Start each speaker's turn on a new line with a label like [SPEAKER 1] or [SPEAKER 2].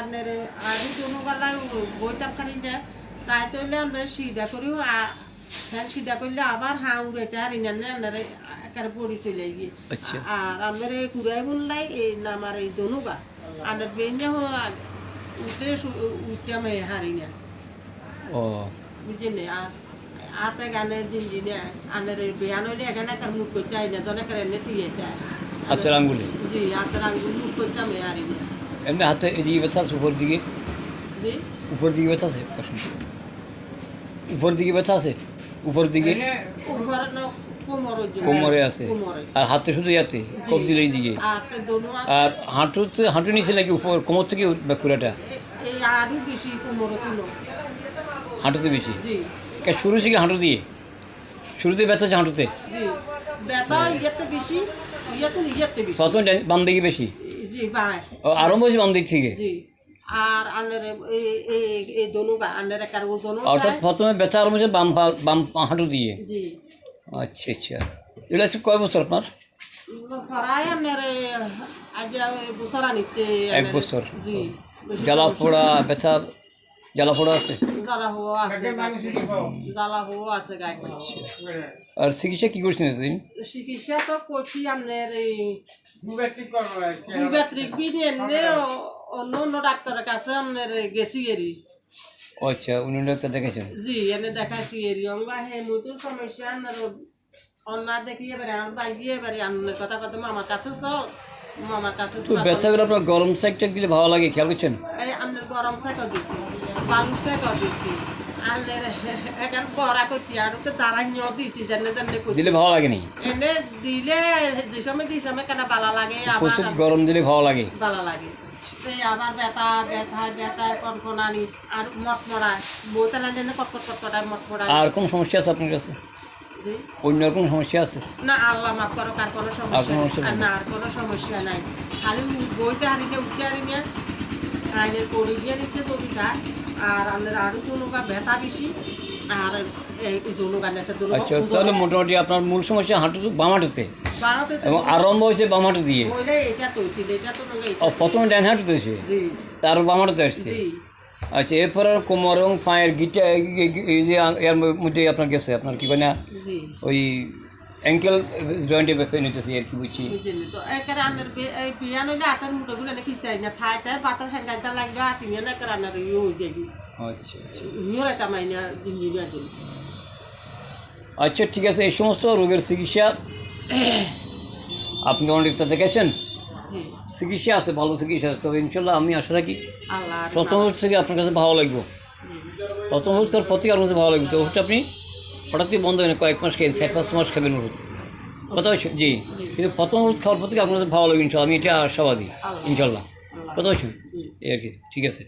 [SPEAKER 1] আপনার আগে কোনো বেলায় বইতাম খানি না রাইতে হইলে আমরা সিধা করিও ফ্যান সিধা করলে আবার হাঁ উড়াইতে হারি না আপনার একেবারে পরি চলে গিয়ে।
[SPEAKER 2] আচ্ছা।
[SPEAKER 1] আর আপনার এই কুড়াই বললাই এই নামার এই দনুগা। আপনার বেঞ্জা উঠে উঠতে আমি হারি না।
[SPEAKER 2] ও।
[SPEAKER 1] বুঝলি আর আতে গানের জিনজিনে আনের বিয়ান হইলে এখানে তার মুখ করতে আই না জনে করে এনে যায়
[SPEAKER 2] হাতের আঙ্গুলে।
[SPEAKER 1] জি আতের আঙ্গুল মুখ করতে আমি হারি না।
[SPEAKER 2] এমনি হাতে এদিকে ব্যথা আছে উপর দিকে উপর দিকে ব্যথা আছে। উপর দিকে ব্যথা আছে উপর দিকে
[SPEAKER 1] কোমর
[SPEAKER 2] আছে আর হাতে শুধু ইয়াতে কবজির এই দিকে
[SPEAKER 1] আর
[SPEAKER 2] হাঁটুতে হাঁটু নিচে নাকি উপর কোমর থেকে
[SPEAKER 1] তুলো
[SPEAKER 2] হাঁটুতে বেশি কে শুরু থেকে হাঁটু দিয়ে শুরুতে ব্যথা আছে হাঁটুতে প্রথমে বাম দিকে বেশি
[SPEAKER 1] জি
[SPEAKER 2] ও, আরম্ভ হয়েছে বাম দিক থেকে?
[SPEAKER 1] জি। আর আন্ডারে এই দোনো গা আনের একার ওজন
[SPEAKER 2] অর্থাৎ প্রথমে বেচা আরম্ভ হয়েছে বাম বাম হাঁটু দিয়ে?
[SPEAKER 1] জি।
[SPEAKER 2] আচ্ছা আচ্ছা। এগুলো কয় বছর আপনার?
[SPEAKER 1] প্রায় আনের আজ বছর আনিতে
[SPEAKER 2] এক বছর।
[SPEAKER 1] জি
[SPEAKER 2] জ্বালা পোড়া ব্যথা জ্বালা পোড়া আছে আর চিকিৎসা কী করছেন এতদিন
[SPEAKER 1] চিকিৎসা তো করছি আপনার এই ভূবেত্রিক বিধি এনে অন্য অন্য ডাক্তারের কাছে আপনার গেছি এরি।
[SPEAKER 2] আচ্ছা উনি ডাক্তার দেখেছেন
[SPEAKER 1] জি এনে দেখাচ্ছি এরি। অঙ্গা হে মুতুর সমস্যা আপনার অন্য দেখি এবারে আমার বাইরে এবারে আনন্দের কথা কথা মামার কাছে সব মামার কাছে
[SPEAKER 2] তো ব্যথাগুলো আপনার গরম সাইড দিলে ভালো লাগে খেয়াল করছেন?
[SPEAKER 1] এই আপনার গরম সাইকেল দিছি। দিছি। এখন বড়া করছি আর তো দাঁড়াই দিছি জানে জানে করছি।
[SPEAKER 2] দিলে ভালো লাগে নি?
[SPEAKER 1] এনে দিলে যে সময় যে সময় কেন বালা লাগে আবার
[SPEAKER 2] গরম দিলে ভালো লাগে।
[SPEAKER 1] ভালো লাগে। এই আবার ব্যথা ব্যথা ব্যথা কনকনানি আর মটমড়ায় বউতে লাগে কটকট কটকটায় মটমড়ায়
[SPEAKER 2] আর কোন সমস্যা আছে আপনার কাছে। অন্য কোনো সমস্যা আছে?
[SPEAKER 1] না আল্লাহ মাফ করো কার কোনো সমস্যা। না আর কোনো সমস্যা নাই। খালি বইতে হারি না উঠতে হারি না আইনের পড়ি দিয়ে নিতে কবিতা। আর আমাদের আরও দুনুকা ব্যথা বেশি। আর এই দুনুকা নেছে
[SPEAKER 2] আচ্ছা তাহলে মোটামুটি আপনার মূল সমস্যা হাঁটু বাম হাঁটুতে। এবং আরম্ভ হয়েছে বাম হাঁটু দিয়ে।
[SPEAKER 1] তো
[SPEAKER 2] ও প্রথমে ডান হাঁটুতে হয়েছে?
[SPEAKER 1] জি।
[SPEAKER 2] তার বাম হাঁটুতে আসছে? আচ্ছা এরপর কোমর এবং পায়ের গিটা এর মধ্যে আপনার গেছে আপনার কি মানে ওই অ্যাঙ্কেল জয়েন্টে পেয়ে নিতেছে আর কি বুঝছি
[SPEAKER 1] বুঝলি তো একের আনের হইলে আটার মুঠো গুলো না থাই বাতার হ্যাঙ্গাইতে লাগবে আটিয়ে না একের আনের ইয়ে হয়ে যাবি
[SPEAKER 2] আচ্ছা আচ্ছা
[SPEAKER 1] ইয়ে একটা মাইনা জন্য
[SPEAKER 2] আচ্ছা ঠিক আছে এই সমস্ত রোগের চিকিৎসা আপনি অনেক দেখেছেন
[SPEAKER 1] জি
[SPEAKER 2] চিকিৎসা আছে ভালো চিকিৎসা আছে তবে ইনশাল্লাহ আমি আশা রাখি প্রথম থেকে আপনার কাছে ভালো লাগবে প্রথম তার প্রতি আপনার কাছে ভালো লাগবে তো ওষুধটা আপনি হঠাৎ করে বন্ধ হয় না কয়েক মাস খেয়ে চার পাঁচ মাস খাবেন ওষুধ কথা হচ্ছে জি। কিন্তু প্রথম ওষুধ খাওয়ার পর থেকে আপনাদের ভালো লাগবে ইনশাল্লাহ। আমি এটা আশাবাদী ইনশাল্লাহ। কথা হচ্ছে এই আর কি ঠিক আছে।